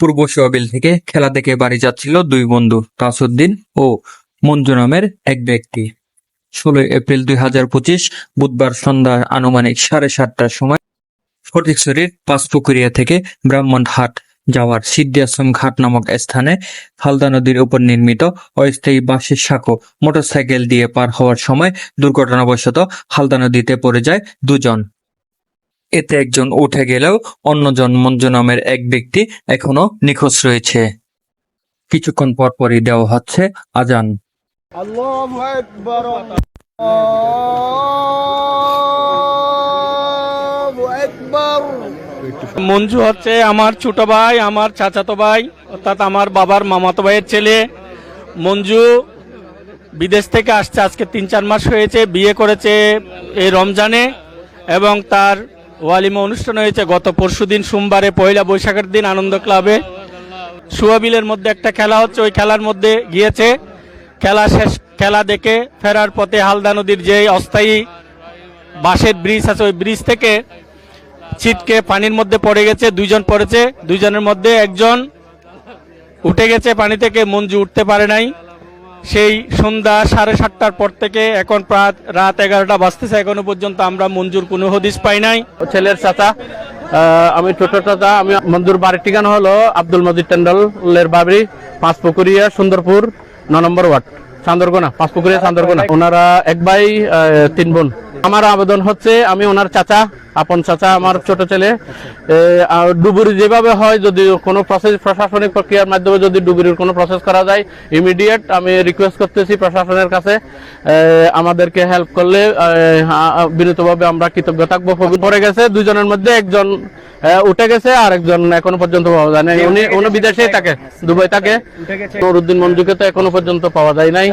পূর্ব সোয়াবিল থেকে খেলা দেখে বাড়ি যাচ্ছিল দুই বন্ধু, তাসউদ্দিন ও মঞ্জু নামের এক ব্যক্তি। ষোলোই এপ্রিল দুই হাজার পঁচিশ বুধবার সন্ধ্যা আনুমানিক সাড়ে সাতটার সময় ফটিকছড়ির পাঁচপুকুরিয়া থেকে ব্রাহ্মণহাট যাওয়ার সিদ্ধিয়াশ্রম ঘাট নামক স্থানে হালদা নদীর উপর নির্মিত অস্থায়ী বাঁশের সাঁকো, মোটরসাইকেল দিয়ে পার হওয়ার সময় দুর্ঘটনাবশত হালদা নদীতে পড়ে যায় দুজন। এতে একজন উঠে গেলেও অন্যজন মঞ্জু নামের এক ব্যক্তি এখনও নিখোঁজ রয়েছে। কিছুক্ষণ পরপরই দেওয়া হচ্ছে আজান। মঞ্জু হচ্ছে আমার ছোট ভাই আমার চাচাতো ভাই অর্থাৎ আমার বাবার মামাতো ভাইয়ের ছেলে। মঞ্জু বিদেশ থেকে আসছে আজকে তিন চার মাস হয়েছে বিয়ে করেছে এই রমজানে এবং তার ওয়ালিমা অনুষ্ঠান হয়েছে গত পরশু দিন সোমবারে, পয়লা বৈশাখের দিন আনন্দ ক্লাবে। সুয়াবিলের মধ্যে একটা খেলা হচ্ছে, ওই খেলার মধ্যে গিয়েছে। খেলা শেষ, খেলা দেখে ফেরার পথে হালদা নদীর যে অস্থায়ী বাঁশের ব্রিজ আছে, ওই ব্রিজ থেকে ছিটকে পানির মধ্যে পড়ে গেছে, দুইজন পড়েছে। দুইজনের মধ্যে একজন উঠে গেছে পানি থেকে, মঞ্জু উঠতে পারে নাই। সেই সন্ধ্যা সাড়ে সাতটার পর থেকে এখন প্রায় রাত এগারোটা বাজতেছে। এখনও পর্যন্ত আমরা মঞ্জুর কোনো হদিস পাই নাই। ছেলের চাচা আমি ছোট চাচা, আমি মঞ্জুর বাড়ির ঠিকানা হলো আব্দুল মজিদ টেন্ডলের পাঁচ পাঁচপুকুরিয়া, সুন্দরপুর, ন নম্বর ওয়ার্ড চান্দরগোনা পাঁচপুকুরিয়া চান্দরগোনা ওনারা এক ভাই তিন বোন। আমার আবেদন হচ্ছে আমি ওনার চাচা আপন চাচা আমার ছোট ছেলে। আর ডুবুরি যেভাবে হয় যদি কোনো প্রসেস প্রশাসনিক প্রক্রিয়ার মাধ্যমে যদি ডুবুরির কোনো প্রসেস করা যায় ইমিডিয়েট আমি রিকোয়েস্ট করতেছি প্রশাসনের কাছে। আমাদেরকে হেল্প করলে বিনীতভাবে আমরা কৃতজ্ঞ থাকব। পড়ে গেছে দুজনের মধ্যে একজন উঠে গেছে আর একজন এখনও পর্যন্ত পাওয়া যায় নাই। উনি উনি বিদেশেই থাকে দুবাই থাকে। নুরুদ্দিন মঞ্জুকে তো এখনও পর্যন্ত পাওয়া যায় নাই।